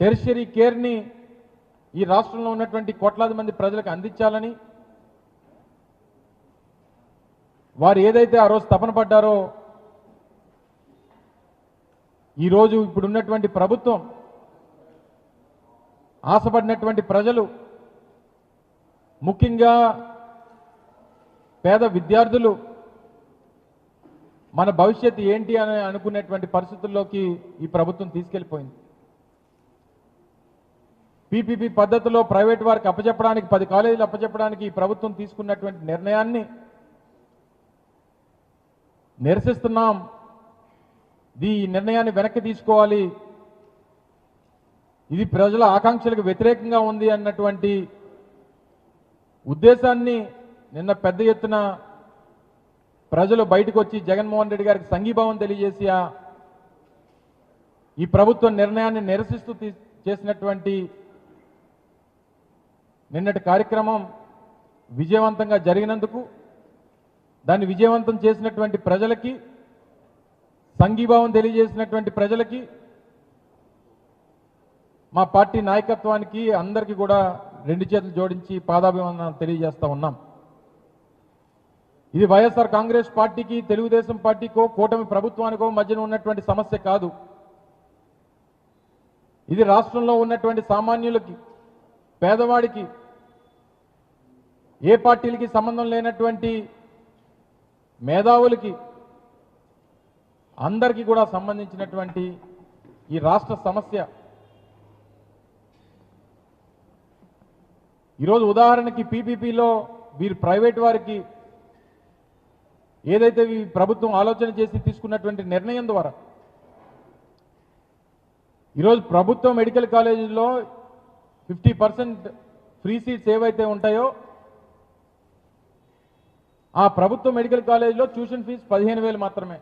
Tertiary కేర్ని ఈ రాష్ట్రంలో ఉన్నటువంటి కోట్లాది మంది ప్రజలకు అందించాలని వారు ఏదైతే ఆ రోజు తపన పడ్డారో ఈరోజు ఇప్పుడున్నటువంటి ప్రభుత్వం ఆశపడినటువంటి ప్రజలు ముఖ్యంగా పేద విద్యార్థులు మన భవిష్యత్తు ఏంటి అని అనుకునేటువంటి పరిస్థితుల్లోకి ఈ ప్రభుత్వం తీసుకెళ్ళిపోయింది. పీపీపీ పద్ధతిలో ప్రైవేట్ వారికి అప్పచెప్పడానికి పది కాలేజీలు అప్పచెప్పడానికి ఈ ప్రభుత్వం తీసుకున్నటువంటి నిర్ణయాన్ని నిరసిస్తున్నాం. ఈ నిర్ణయాన్ని వెనక్కి తీసుకోవాలి. ఇది ప్రజల ఆకాంక్షలకు వ్యతిరేకంగా ఉంది అన్నటువంటి ఉద్దేశాన్ని నిన్న పెద్ద ఎత్తున ప్రజలు బయటకు వచ్చి జగన్మోహన్ రెడ్డి గారికి సంఘీభావం తెలియజేసి ఈ ప్రభుత్వ నిర్ణయాన్ని నిరసిస్తూ తీ- చేసినటువంటి నిన్నటి కార్యక్రమం విజయవంతంగా జరిగినందుకు దాన్ని విజయవంతం చేసినటువంటి ప్రజలకి సంఘీభావం తెలియజేసినటువంటి ప్రజలకి మా పార్టీ నాయకత్వానికి అందరికీ కూడా రెండు చేతులు జోడించి పాదాభివందనాలు తెలియజేస్తూ ఉన్నాం. ఇది వైఎస్ఆర్ కాంగ్రెస్ పార్టీకి తెలుగుదేశం పార్టీకో కూటమి ప్రభుత్వానికో మధ్యన ఉన్నటువంటి సమస్య కాదు. ఇది రాష్ట్రంలో ఉన్నటువంటి సామాన్యులకి పేదవాడికి ఏ పార్టీలకి సంబంధం లేనటువంటి మేధావులకి అందరికీ కూడా సంబంధించినటువంటి ఈ రాష్ట్ర సమస్య. ఈరోజు ఉదాహరణకి పీపీపీలో వీరు ప్రైవేట్ వారికి ఏదైతే ఈ ప్రభుత్వం ఆలోచన చేసి తీసుకున్నటువంటి నిర్ణయం ద్వారా ఈరోజు ప్రభుత్వ మెడికల్ కాలేజీలో ఫిఫ్టీ పర్సెంట్ ఫ్రీ సీట్స్ ఏవైతే ఉంటాయో ఆ ప్రభుత్వ మెడికల్ కాలేజీలో ట్యూషన్ ఫీజు పదిహేను వేలు మాత్రమే.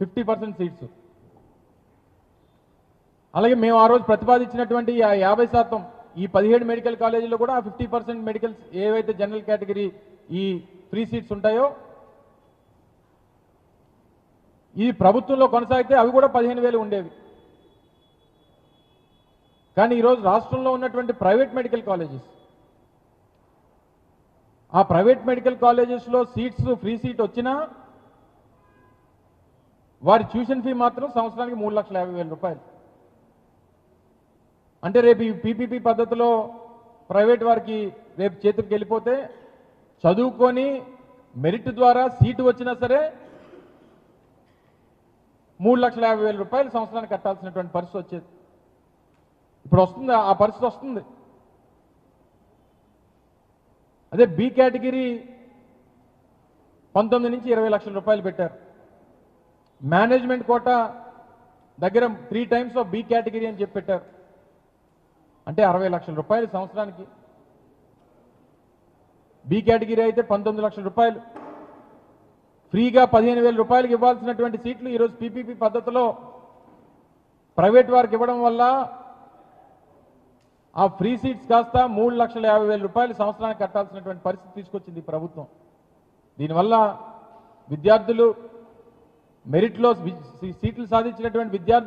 Fifty percent seats. అలాగే మేము ఆ రోజు ప్రతిపాదించినటువంటి ఆ యాభై శాతం ఈ పదిహేడు మెడికల్ కాలేజీలో కూడా ఫిఫ్టీ పర్సెంట్ మెడికల్స్ ఏవైతే జనరల్ కేటగిరీ ఈ ఫ్రీ సీట్స్ ఉంటాయో ఈ ప్రభుత్వంలో కొనసాగితే అవి కూడా పదిహేను వేలు ఉండేవి. కానీ ఈరోజు రాష్ట్రంలో ఉన్నటువంటి ప్రైవేట్ మెడికల్ కాలేజెస్. ఆ ప్రైవేట్ మెడికల్ కాలేజెస్లో సీట్స్ ఫ్రీ సీట్ వచ్చినా వారి ట్యూషన్ ఫీ మాత్రం సంవత్సరానికి మూడు లక్షల యాభై వేల రూపాయలు. అంటే రేపు ఈ పీపీపీ పద్ధతిలో ప్రైవేట్ వారికి రేపు చేతికి వెళ్ళిపోతే చదువుకొని మెరిట్ ద్వారా సీటు వచ్చినా సరే మూడు లక్షల యాభై వేల రూపాయలు సంవత్సరానికి కట్టాల్సినటువంటి పరిస్థితి వచ్చేది. ఇప్పుడు వస్తుంది ఆ పరిస్థితి వస్తుంది. అదే బి కేటగిరీ పంతొమ్మిది నుంచి ఇరవై లక్షల రూపాయలు పెట్టారు. మేనేజ్మెంట్ కోట దగ్గర three times of B category అని చెప్పి పెట్టారు. అంటే అరవై లక్షల రూపాయలు సంవత్సరానికి. బి కేటగిరీ అయితే పంతొమ్మిది లక్షల రూపాయలు. ఫ్రీగా పదిహేను వేల రూపాయలకి ఇవ్వాల్సినటువంటి సీట్లు ఈరోజు పీపీపీ పద్ధతిలో ప్రైవేట్ వారికి ఇవ్వడం వల్ల ఆ ఫ్రీ సీట్స్ కాస్త మూడు లక్షల యాభై వేల రూపాయలు సంవత్సరానికి కట్టాల్సినటువంటి పరిస్థితి తీసుకొచ్చింది ప్రభుత్వం. దీనివల్ల విద్యార్థులు మెరిట్లో సీట్లు సాధించినటువంటి విద్యార్థులు